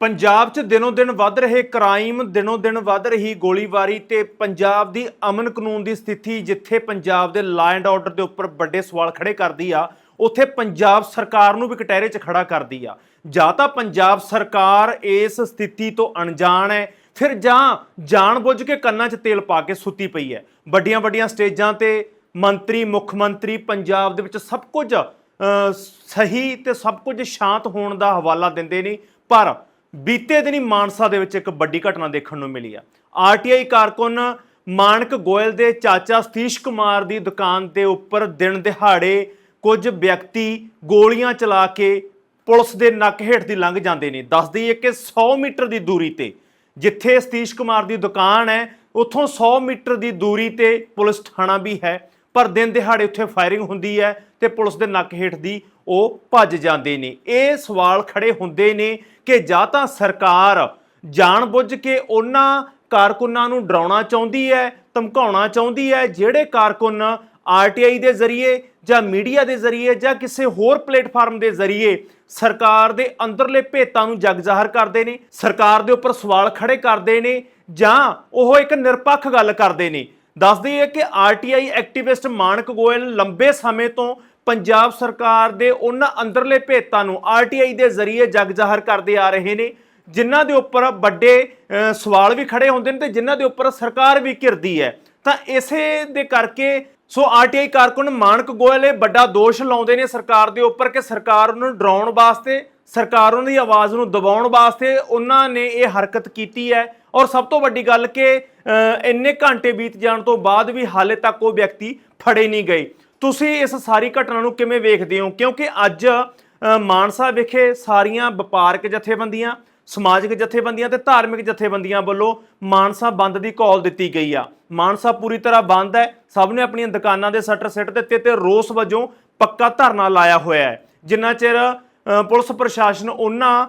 ਪੰਜਾਬ 'ਚ ਦਿਨੋ ਦਿਨ ਵੱਧ ਰਹੇ ਕ੍ਰਾਈਮ, ਦਿਨੋ ਦਿਨ ਵੱਧ ਰਹੀ ਗੋਲੀਬਾਰੀ ਤੇ ਪੰਜਾਬ ਦੀ ਅਮਨ ਕਾਨੂੰਨ ਦੀ ਸਥਿਤੀ ਜਿੱਥੇ ਪੰਜਾਬ ਦੇ ਲਾਅ ਐਂਡ ਆਰਡਰ ਦੇ ਉੱਪਰ ਵੱਡੇ ਸਵਾਲ ਖੜੇ ਕਰਦੀ ਆ, ਉੱਥੇ ਪੰਜਾਬ ਸਰਕਾਰ ਨੂੰ ਵੀ ਕਟਹਿਰੇ 'ਚ ਖੜਾ ਕਰਦੀ ਆ। ਜਾਂ ਤਾਂ ਪੰਜਾਬ ਸਰਕਾਰ ਇਸ ਸਥਿਤੀ ਤੋਂ ਅਣਜਾਣ ਹੈ, ਫਿਰ ਜਾਂ ਜਾਣਬੁੱਝ ਕੇ ਕੰਨਾਂ 'ਚ ਤੇਲ ਪਾ ਕੇ ਸੁੱਤੀ ਪਈ ਹੈ। ਵੱਡੀਆਂ ਵੱਡੀਆਂ ਸਟੇਜਾਂ ਤੇ ਮੰਤਰੀ, ਮੁੱਖ ਮੰਤਰੀ ਪੰਜਾਬ ਦੇ ਵਿੱਚ ਸਭ ਕੁਝ ਸਹੀ ਤੇ ਸਭ ਕੁਝ ਸ਼ਾਂਤ ਹੋਣ ਦਾ ਹਵਾਲਾ ਦਿੰਦੇ ਨੇ, ਪਰ ਬੀਤੇ ਦਿਨੀ ਮਾਨਸਾ ਦੇ ਵਿੱਚ ਇੱਕ ਵੱਡੀ ਘਟਨਾ ਦੇਖਣ ਨੂੰ ਮਿਲੀ ਆ। ਆਰਟੀਆਈ ਕਾਰਕੁਨ ਮਾਨਕ ਗੋਇਲ ਦੇ ਚਾਚਾ ਸਤੀਸ਼ ਕੁਮਾਰ ਦੀ ਦੁਕਾਨ ਦੇ ਉੱਪਰ ਦਿਨ ਦਿਹਾੜੇ ਕੁਝ ਵਿਅਕਤੀ ਗੋਲੀਆਂ ਚਲਾ ਕੇ ਪੁਲਿਸ ਦੇ ਨੱਕ ਹੇਠ ਦੀ ਲੰਘ ਜਾਂਦੇ ਨੇ। ਦੱਸ ਦਈਏ ਕਿ 100 ਮੀਟਰ ਦੀ ਦੂਰੀ ਤੇ, ਜਿੱਥੇ ਸਤੀਸ਼ ਕੁਮਾਰ ਦੀ ਦੁਕਾਨ ਹੈ, ਉੱਥੋਂ 100 ਮੀਟਰ ਦੀ ਦੂਰੀ ਤੇ ਪੁਲਿਸ ਥਾਣਾ ਵੀ ਹੈ। ਪਰ ਦਿਨ ਦਿਹਾੜੇ ਉੱਥੇ ਫਾਇਰਿੰਗ ਹੁੰਦੀ ਹੈ ਤੇ ਪੁਲਿਸ ਦੇ ਨੱਕ ਹੇਠ ਦੀ ਉਹ ਭੱਜ ਜਾਂਦੇ ਨੇ। ਇਹ ਸਵਾਲ ਖੜੇ ਹੁੰਦੇ ਨੇ ਕਿ ਜਾਂ ਤਾਂ ਸਰਕਾਰ ਜਾਣਬੁੱਝ ਕੇ ਉਹਨਾਂ ਕਾਰਕੁਨਾਂ ਨੂੰ ਡਰਾਉਣਾ ਚਾਹੁੰਦੀ ਹੈ, ਧਮਕਾਉਣਾ ਚਾਹੁੰਦੀ ਹੈ, ਜਿਹੜੇ ਕਾਰਕੁਨ ਆਰਟੀਆਈ ਦੇ ਜ਼ਰੀਏ ਜਾਂ ਮੀਡੀਆ ਦੇ ਜ਼ਰੀਏ ਜਾਂ ਕਿਸੇ ਹੋਰ ਪਲੇਟਫਾਰਮ ਦੇ ਜ਼ਰੀਏ ਸਰਕਾਰ ਦੇ ਅੰਦਰਲੇ ਭੇਤਾਂ ਨੂੰ ਜਗ ਜ਼ਾਹਰ ਕਰਦੇ ਨੇ, ਸਰਕਾਰ ਦੇ ਉੱਪਰ ਸਵਾਲ ਖੜੇ ਕਰਦੇ ਨੇ ਜਾਂ ਉਹ ਇੱਕ ਨਿਰਪੱਖ ਗੱਲ ਕਰਦੇ ਨੇ। ਦੱਸਦੀ ਹੈ ਕਿ ਆਰਟੀਆਈ ਐਕਟਿਵਿਸਟ ਮਾਨਕ ਗੋਇਲ ਲੰਬੇ ਸਮੇਂ ਤੋਂ ਪੰਜਾਬ ਸਰਕਾਰ ਦੇ ਉਹਨਾਂ ਅੰਦਰਲੇ ਭੇਤਾਂ ਨੂੰ ਆਰਟੀਆਈ ਦੇ ਜ਼ਰੀਏ ਜਗ ਜ਼ਾਹਰ ਕਰਦੇ ਆ ਰਹੇ ਨੇ, ਜਿਨ੍ਹਾਂ ਦੇ ਉੱਪਰ ਵੱਡੇ ਸਵਾਲ ਵੀ ਖੜੇ ਹੁੰਦੇ ਨੇ ਤੇ ਜਿਨ੍ਹਾਂ ਦੇ ਉੱਪਰ ਸਰਕਾਰ ਵੀ ਘਿਰਦੀ ਹੈ। ਤਾਂ ਇਸੇ ਦੇ ਕਰਕੇ ਸੋ ਆਰਟੀਆਈ ਕਾਰਕੁਨ ਮਾਨਕ ਗੋਇਲ ਇਹ ਵੱਡਾ ਦੋਸ਼ ਲਾਉਂਦੇ ਨੇ ਸਰਕਾਰ ਦੇ ਉੱਪਰ ਕਿ ਸਰਕਾਰ ਨੂੰ ਡਰਾਉਣ ਵਾਸਤੇ ਸਰਕਾਰ ਉਹਨਾਂ ਦੀ ਆਵਾਜ਼ ਨੂੰ ਦਬਾਉਣ ਵਾਸਤੇ ਉਹਨਾਂ ਨੇ ਇਹ ਹਰਕਤ ਕੀਤੀ ਹੈ। ਔਰ ਸਭ ਤੋਂ ਵੱਡੀ ਗੱਲ ਕਿ ਇੰਨੇ ਘੰਟੇ ਬੀਤ ਜਾਣ ਤੋਂ ਬਾਅਦ ਵੀ ਹਾਲੇ ਤੱਕ ਉਹ ਵਿਅਕਤੀ ਫੜੇ ਨਹੀਂ ਗਏ। ਤੁਸੀਂ ਇਸ ਸਾਰੀ ਘਟਨਾ ਨੂੰ ਕਿਵੇਂ ਵੇਖਦੇ ਹੋ? ਕਿਉਂਕਿ ਅੱਜ ਮਾਨਸਾ ਵਿਖੇ ਸਾਰੀਆਂ ਵਪਾਰਕ ਜਥੇਬੰਦੀਆਂ, ਸਮਾਜਿਕ ਜਥੇਬੰਦੀਆਂ ਤੇ ਧਾਰਮਿਕ ਜਥੇਬੰਦੀਆਂ ਵੱਲੋਂ ਮਾਨਸਾ ਬੰਦ ਦੀ ਕਾਲ ਦਿੱਤੀ ਗਈ ਆ। ਮਾਨਸਾ ਪੂਰੀ ਤਰ੍ਹਾਂ ਬੰਦ ਹੈ। ਸਭ ਨੇ ਆਪਣੀਆਂ ਦੁਕਾਨਾਂ ਦੇ ਸ਼ਟਰ ਸਿੱਟ ਦਿੱਤੇ ਤੇ ਰੋਸ ਵਜੋਂ ਪੱਕਾ ਧਰਨਾ ਲਾਇਆ ਹੋਇਆ ਹੈ। ਜਿੰਨਾ ਚਿਰ ਪੁਲਿਸ ਪ੍ਰਸ਼ਾਸਨ ਉਹਨਾਂ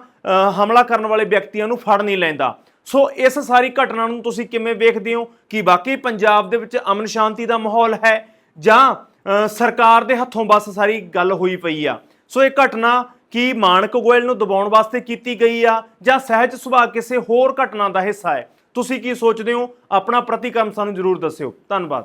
ਹਮਲਾ ਕਰਨ ਵਾਲੇ ਵਿਅਕਤੀਆਂ ਨੂੰ ਫੜ ਨਹੀਂ ਲੈਂਦਾ। ਸੋ ਇਸ ਸਾਰੀ ਘਟਨਾ ਨੂੰ ਤੁਸੀਂ ਕਿਵੇਂ ਵੇਖਦੇ ਹੋ? ਕਿ ਵਾਕਈ ਪੰਜਾਬ ਦੇ ਵਿੱਚ ਅਮਨ ਸ਼ਾਂਤੀ ਦਾ ਮਾਹੌਲ ਹੈ? ਜਾਂ ਸਰਕਾਰ ਦੇ ਹੱਥੋਂ ਬਸ ਸਾਰੀ ਗੱਲ ਹੋਈ ਪਈ ਆ? ਸੋ ਇਹ ਘਟਨਾ ਕੀ ਮਾਨਕ ਗੋਇਲ ਨੂੰ ਦਬਾਉਣ ਵਾਸਤੇ ਕੀਤੀ ਗਈ ਆ? ਜਾਂ ਸਹਿਜ ਸੁਭਾਅ ਕਿਸੇ ਹੋਰ ਘਟਨਾ ਦਾ ਹਿੱਸਾ ਹੈ? ਤੁਸੀਂ ਕੀ ਸੋਚਦੇ ਹੋ? ਆਪਣਾ ਪ੍ਰਤੀਕਰਮ ਸਾਨੂੰ ਜਰੂਰ ਦੱਸਿਓ। ਧੰਨਵਾਦ।